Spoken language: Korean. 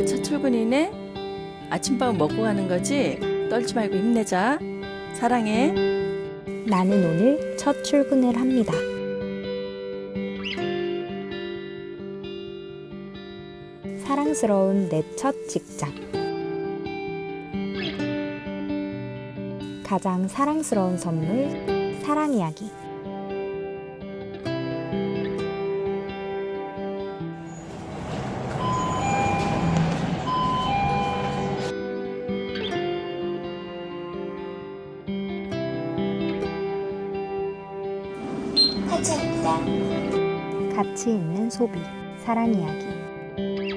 오늘따라 첫 출근이네. 아침밥은 먹고 가는 거지. 떨지 말고 힘내자. 사랑해. 나는 오늘 첫 출근을 합니다. 사랑스러운 내 첫 직장. 가장 사랑스러운 선물, 사랑 이야기. 한차입니다. 가치 있는 소비, 사랑 이야기.